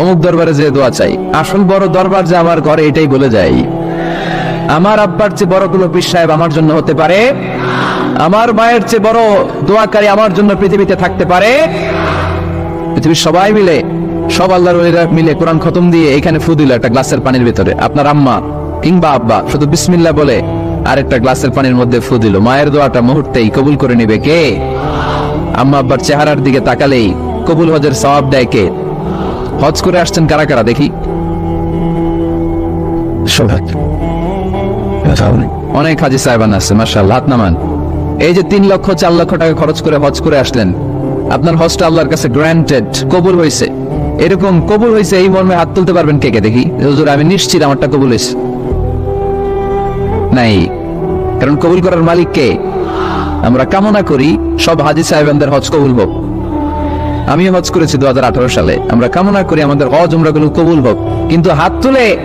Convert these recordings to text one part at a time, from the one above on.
অমুক দরবারে যে দোয়া চাই। আসল বড় দরবার যে আমার ঘরে এটাই বলে যাই আমার আব্বার চেয়ে বড় কোনো পীর সাহেব আমার জন্য হতে পারে। আমার মায়ের চেয়ে বড় দোয়াকারী আমার জন্য পৃথিবীতে থাকতে পারে। পৃথিবীর সবাই মিলে, সব আল্লাহর মিলে কোরআন খতম দিয়ে এখানে ফু দিল একটা গ্লাসের পানির ভিতরে। আপনার আম্মা কিংবা আব্বা শুধু বিসমিল্লাহ বলে আর একটা গ্লাসের পানির মধ্যে ফু দিল। মায়ের দোয়াটা মুহূর্তেই কবুল করে নিবে কে? আম্মা আব্বার চেহারার দিকে তাকালেই কবুল হজের সওয়াব দেয় কে? হজ করে আসছেন কারা কারা দেখি? অনেক হাজি সাহেবান আছে মার্শাল্লাহ হাত নামান। এই যে তিন লক্ষ, চার লক্ষ টাকা খরচ করে হজ করে আসলেন, আপনার হজটা আল্লাহর কাছে গ্রান্টেড কবুল হয়েছে। এরকম কবুল হয়েছে, এই মর্মে হাত তুলতে পারবেন কে কে দেখি? হুজুর, আমি নিশ্চিত আমারটা কবুল হয়েছে। নাই, কারণ কবুল করার মালিক কে? আমরা কামনা করি সব হাজি সাহেবানদের হজ কবুল হোক। আমিও হজ করেছি দু হাজার আঠারো সালে। আমরা কামনা করি আমাদের হজ উমরাগুলো কবুল হোক। কিন্তু হাত তুলে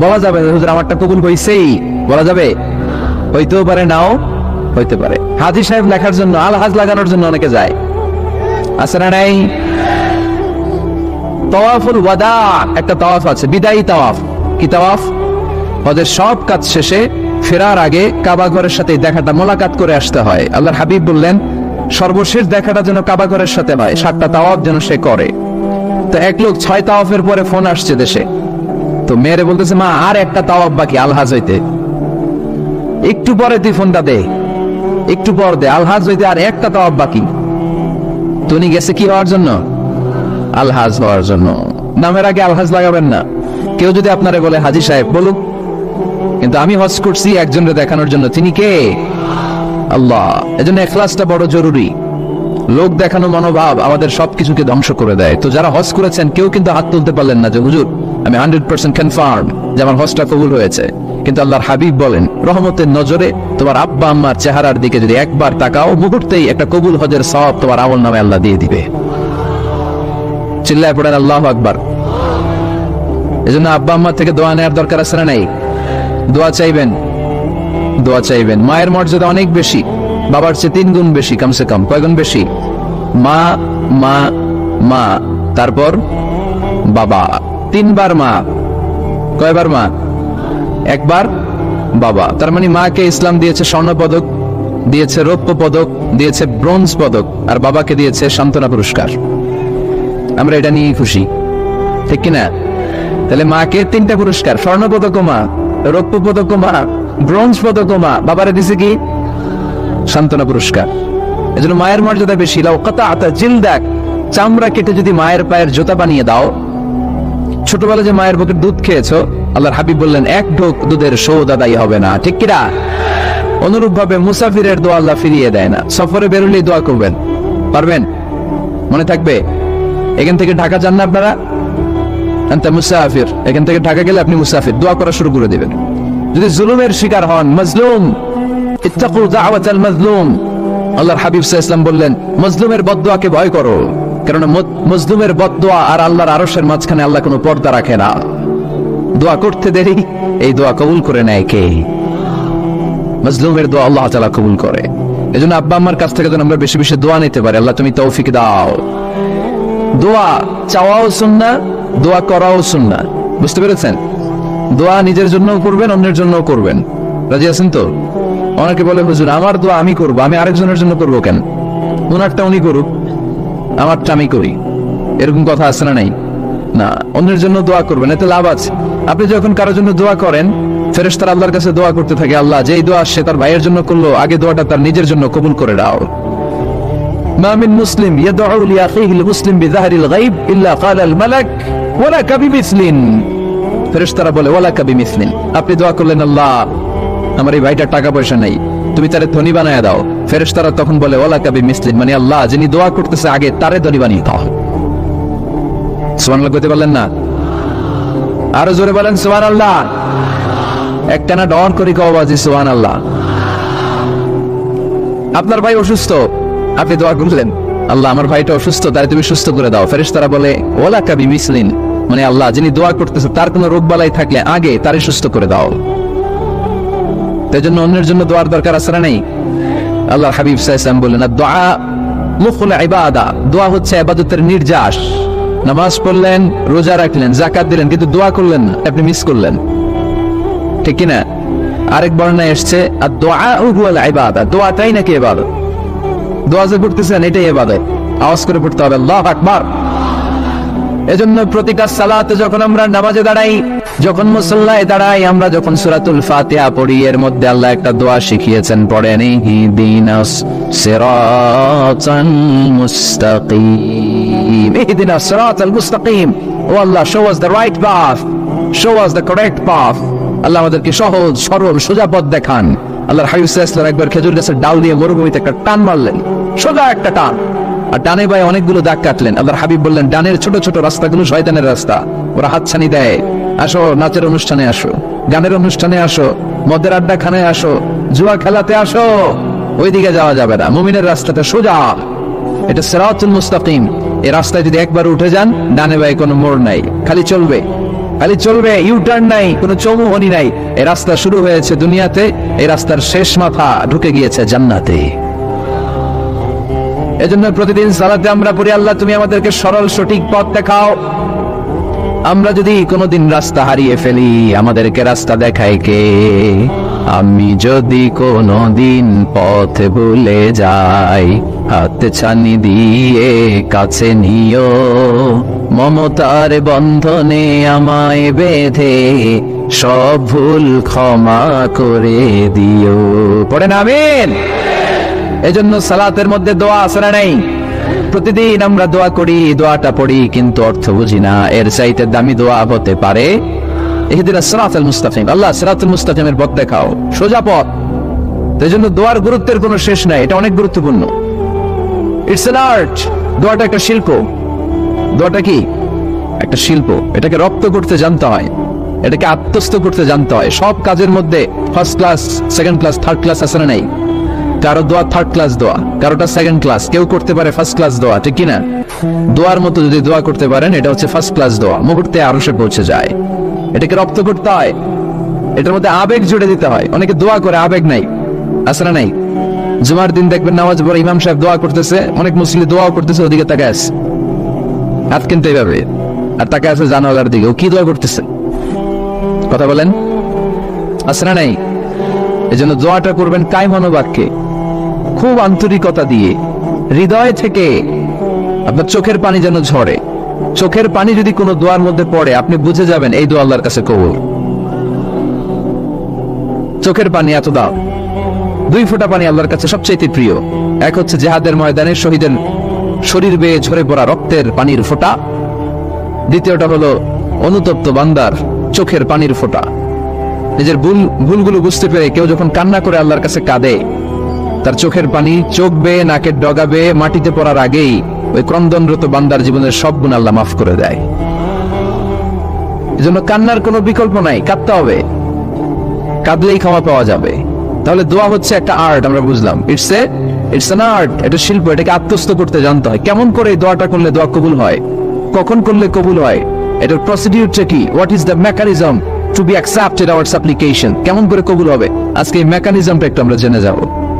বলা যাবে হুজুর, আমারটা কবুল হইছেই। বলা যাবে? হইতেও পারে, নাও হইতে পারে। হাজি সাহেব লেখার জন্য আল হাজ লাগানোর জন্য অনেকে যায়। আছে না নাই? তওয়াফুল ওয়াদা, একটা তাওয়াফ আছে, বিদায়ী তাওয়াফ। কি তাওয়াফ? হজের সব কাজ শেষে ফেরার আগে কাবা ঘরের সাথে দেখাটা, মোলাকাত করে আসতে হয়। আল্লাহর হাবিব বললেন সর্বশেষ দেখাটা যেন কাবা ঘরের সাথে হয় সাতটা তাওয়াফ যেন সে করে। তো এক লোক ছয় তাওয়াফের পরে ফোন আসছে দেশে। তো মেয়েরে বলতেছে, মা, আর একটা তাওয়াব বাকি, আলহাজ হইতে। একটু পরে তুই ফোনটা দে। একটু পর দে, আলহাজ হইতে আর একটা তাওয়াব বাকি। তো উনি গেছে কি হওয়ার জন্য? আলহাজ হওয়ার জন্য। নামের আগে আলহাজ লাগাবেন না। কেউ যদি আপনারে বলে হাজি সাহেব, বলুক। কিন্তু আমি হজ করছি একজনের দেখানোর জন্য। তিনি কে? আল্লাহ। এজন্য এখলাসটা বড় জরুরি। লোক দেখানো মনোভাব আমাদের সবকিছুকে ধ্বংস করে দেয়। তো যারা হজ করেছেন, কেউ কিন্তু হাত তুলতে পারলেন না যে, হুজুর, আমি হান্ড্রেড পার্সেন্ট কনফার্ম যে আমার হজটা কবুল হয়েছে। কিন্তু আল্লাহর হাবিব বলেন, রহমতের নজরে তোমার আব্বা, আম্মার চেহারার দিকে যদি একবার তাকাও, মুহূর্তেই একটা কবুল হজের সব তোমার আমল নামে আল্লাহ দিয়ে দিবে। চিল্লায় পড়েন, আল্লাহ আকবার। এজন্য আব্বা আম্মা থেকে দোয়া নেওয়ার দরকার আছে না নাই? দোয়া চাইবেন? দোয়া চাইবেন। মায়ের মর্যাদা অনেক বেশি, বাবার চেয়ে তিন গুণ বেশি, কমসে কম কয় গুণ বেশি? মা মা মা, তারপর বাবা। তিনবার মা, কয়বার মা? একবার বাবা। তার মানে মাকে ইসলাম দিয়েছে স্বর্ণ পদক, দিয়েছে রৌপ্য পদক, দিয়েছে ব্রোঞ্জ পদক, আর বাবাকে দিয়েছে সান্ত্বনা পুরস্কার। আমরা এটা নিয়ে খুশি। ঠিক কিনা? তাহলে মাকে তিনটা পুরস্কার, স্বর্ণ পদক মা, রৌপ্য পদক মা ব্রোঞ্জ পদক মা, বাবারে দিছে কি? সান্ত্বনা পুরস্কার। এজন্য মায়ের মর্যাদা বেশি। লাও কথা আতা জিল দেখ চামড়া কেটে যদি মায়ের পায়ের জোতা বানিয়ে দাও। ছোটবেলা যে মায়ের বুকের দুধ খেয়েছো, আল্লাহর হাবিব বললেন, এক ঢোক দুধের সৌদ আদায় হবে না। ঠিক কিনা অনুরূপ ভাবে মুসাফিরের দোয়া আল্লাহ ফিরিয়ে দেয় না। সফরে বেরোলেই দোয়া করবেন। পারবেন? মনে থাকবে? এখান থেকে ঢাকা যান না আপনারা? মুসাফির। এখান থেকে ঢাকা গেলে আপনি মুসাফির। দোয়া করা শুরু করে দিবেন। যদি জুলুমের শিকার হন, মজলুম। ইত্তাকু দাওয়াতাল মাজলুম। আল্লাহর হাবিব সাল্লাল্লাহু বললেন, মজলুমের বদদোয়াকে ভয় করো। কারণ মজলুমের বদদোয়া আর আল্লাহর আরশের মাঝখানে আল্লাহ কোনো পর্দা রাখে না। দোয়া করতে দেরি, এই দোয়া কবুল করে নেয় কে? মজলুমের দোয়া আল্লাহ তাআলা কবুল করে। এজন্য আব্বা আম্মার কাছ থেকে যেন আমরা বেশি বেশি দোয়া নিতে পারি। আল্লাহ তুমি তৌফিক দাও। দোয়া চাওয়াও সুন্না দোয়া করাও সুন্না বুঝতে পেরেছেন? দোয়া নিজের জন্য করবেন, অন্যের জন্য করবেন। রাজি আছেন তো? অনেকে বলে, হুজুর, আমার দোয়া আমি করব, আমি আরেকজনের জন্য করব কেন? ওনারটা উনি করুক, আমারটা আমি করি। এরকম কথা আছে না নাই? না, অন্যের জন্য দোয়া করবেন, এতে লাভ আছে। আপনি যখন কারোর জন্য দোয়া করেন ফেরেস্তার আল্লাহর কাছে দোয়া করতে থাকে, আল্লাহ, যেই দোয়া সে তার ভাইয়ের জন্য করল, আগে দোয়াটা তার নিজের জন্য কবুল করে দাও মামিন মুসলিম ইয়াদউ লিআখিহি মুসলিম বিযাহরিল গায়ব ইল্লা ক্বালা মালাক ওয়ালা কাবি মিসলিন ফেরেশতারা বলে, ওয়ালাকা বিমিসলিন। আপনি দোয়া করলেন, আল্লাহ, আমার এই ভাইটার টাকা পয়সা নাই। তুমি তারে ধনী বানায় দাও। ফেরেশতারা তখন বলে, ওয়ালাকা বিমিসলিন মানে আল্লাহ, যিনি দোয়া করতেছে আগে, তারে ধনী বানিয়ে দাও। সুবহানাল্লাহ, কইতে পারলেন না? আরও জোরে বলেন সুহান আল্লাহ একটানা ডর করি কবাজি সুহান আল্লাহ আপনার ভাই অসুস্থ, আপনি দোয়া করলেন। আল্লাহ, আমার ভাইটা অসুস্থ তাই তুমি সুস্থ করে দাও। ফেরেশ তারা বলে ওলা কাবি মিসলিন মানে আল্লাহ, যিনি দোয়া করতেছে, তার কোনো রোগ বালাই থাকলে আগে তারে সুস্থ করে দাও। তাই জন্য অন্যের জন্য দোয়ার দরকার আছে না নেই? আল্লাহ হাবিব সাইসাম বললেন দোয়া দোয়া হচ্ছে ইবাদতের নির্যাস। নামাজ পড়লেন, রোজা রাখলেন জাকাত দিলেন, কিন্তু দোয়া করলেন না, আপনি মিস করলেন। ঠিক কিনা? আরেক বর্ণায় এসছে আর দোয়া হুয়াল ইবাদা। দোয়াটাই নাকি ইবাদত দোয়া যে করতেছেন, এটাই ইবাদত আওয়াজ করে পড়তে হবে, আল্লাহ আকবার। এজন্য প্রতিটা সালাতে যখন আমরা নামাজে দাঁড়াই, যখন মুসল্লায় দাঁড়াই, আমরা যখন সূরাতুল ফাতিহা পড়ি, এর মধ্যে আল্লাহ একটা দোয়া শিখিয়েছেন, পড়েন আল্লাহ রাইট দ্য আমাদেরকে সহজ দেখান। আল্লাহর একবার খেজুর গাছের ডাল দিয়ে একটা টান মারলেন, সোজা একটা টান। আর ডানে বায়ে অনেকগুলো দাগ কাটলেন। আল্লাহর হাবিব বললেন, ডানের ছোট ছোট রাস্তাগুলো শয়তানের রাস্তা। ওরা হাতছানি দেয়। আসো, নাচের অনুষ্ঠানে আসো। গানের অনুষ্ঠানে আসো। মদের আড্ডা খানে আসো। জুয়া খেলাতে আসো। ওইদিকে যাওয়া যাবে না। মুমিনের রাস্তাটা সোজা। এটা সিরাতুল মুস্তাকিম। এই রাস্তায় যদি একবার উঠে যান, ডানে বায়ে কোনো মোড় নাই। খালি চলবে। খালি চলবে ইউ টার্ন নাই, কোনো চৌমুহনি নাই। এই রাস্তা শুরু হয়েছে দুনিয়াতে। এই রাস্তার শেষ মাথা ঢুকে গিয়েছে জান্নাতে। এজন্য প্রতিদিন সালাতে আমরা পড়ি, আল্লাহ তুমি আমাদেরকে সরল সঠিক পথ দেখাও। আমরা যদি কোনোদিন রাস্তা হারিয়ে ফেলি, আমাদেরকে রাস্তা দেখায় কে? আমি যদি কোনোদিন পথ ভুলে যাই, হাত ছানি দিয়ে কাছে নিও। মমতার বন্ধনে আমায় বেঁধে, সব ভুল ক্ষমা করে দিও। পড়েন, আমিন। এজন্য সালাতের মধ্যে দোয়া আছে না নেই? প্রতিদিন আমরা দোয়া করি, দোয়াটা পড়ি, কিন্তু অর্থ বুঝি না। এর চাইতে দামি দোয়া হতে পারে শিল্প। দোয়াটা কি? একটা শিল্প। এটাকে করতে জানতে হয়। এটাকে আত্মস্থ করতে জানতে হয়। সব কাজের মধ্যে first class second class third class না নাই? কারও দোয়া থার্ড ক্লাস দোয়া, কারোটা সেকেন্ড ক্লাস কেউ করতে পারে ফার্স্ট ক্লাস দোয়া, ঠিক কিনা? দোয়ার মতো যদি দোয়া করতে পারেন, এটা হচ্ছে ফার্স্ট ক্লাস দোয়া, মুহূর্তে আরশে পৌঁছে যায়। এটাকে রপ্ত করতে হয়। এটার মধ্যে আবেগ জুড়ে দিতে হয়। অনেকে দোয়া করে, আবেগ নাই না নাই। জুমার দিন দেখবেন নামাজ পড়ে ইমাম সাহেব দোয়া করতেছে, অনেক মুসলিম দোয়াও করতেছে, ওদিকে তাকে আছে। হাত কিন্তু এইভাবে। আর তাকে আছে জানালার দিকে, ও কি দোয়া করতেছে? কথা বলেন? না নাই। এজন্য দোয়াটা করবেন কায় মনোবাক্যে খুব আন্তরিকতা দিয়ে, হৃদয় থেকে আপনার চোখের পানি যেন ঝরে। চোখের পানি যদি কোনো দোয়ার মধ্যে পড়ে, আপনি বুঝে যাবেন এই দোয়া আল্লাহর কাছে কবুল। চোখের পানি এত দাও। দুই ফোঁটা পানি আল্লাহর কাছে সবচেয়ে প্রিয়। এক হচ্ছে জেহাদের ময়দানে শহীদের শরীর বেয়ে ঝরে পড়া রক্তের পানির ফোঁটা। দ্বিতীয়টা হলো অনুতপ্ত বান্দার চোখের পানির ফোঁটা। নিজের ভুল ভুলগুলো বুঝতে পেরে কেউ যখন কান্না করে আল্লাহর কাছে কাঁদে তার চোখের পানি চোখ বেয়ে, নাকের ডগা বেয়ে, মাটিতে পড়ার আগেই ওই ক্রন্দনরত বান্দার জীবনের সব গুণ আল্লাহ মাফ করে দেয়। এজন্য কান্নার কোনো বিকল্প নাই, কাঁদতে হবে। কাঁদলেই ক্ষমা পাওয়া যাবে। তাহলে দোয়া হচ্ছে একটা আর্ট, আমরা বুঝলাম। It's a it's an art এটা শিল্প, এটাকে আত্মস্থ করতে জানতে হয়। কেমন করে এই দোয়াটা করলে দোয়া কবুল হয়? কখন করলে কবুল হয়? এটার প্রসিডিউরটা কি? What is the mechanism to be accepted our supplication কেমন করে কবুল হবে? আজকে এই মেকানিজমটা একটু আমরা জেনে যাব।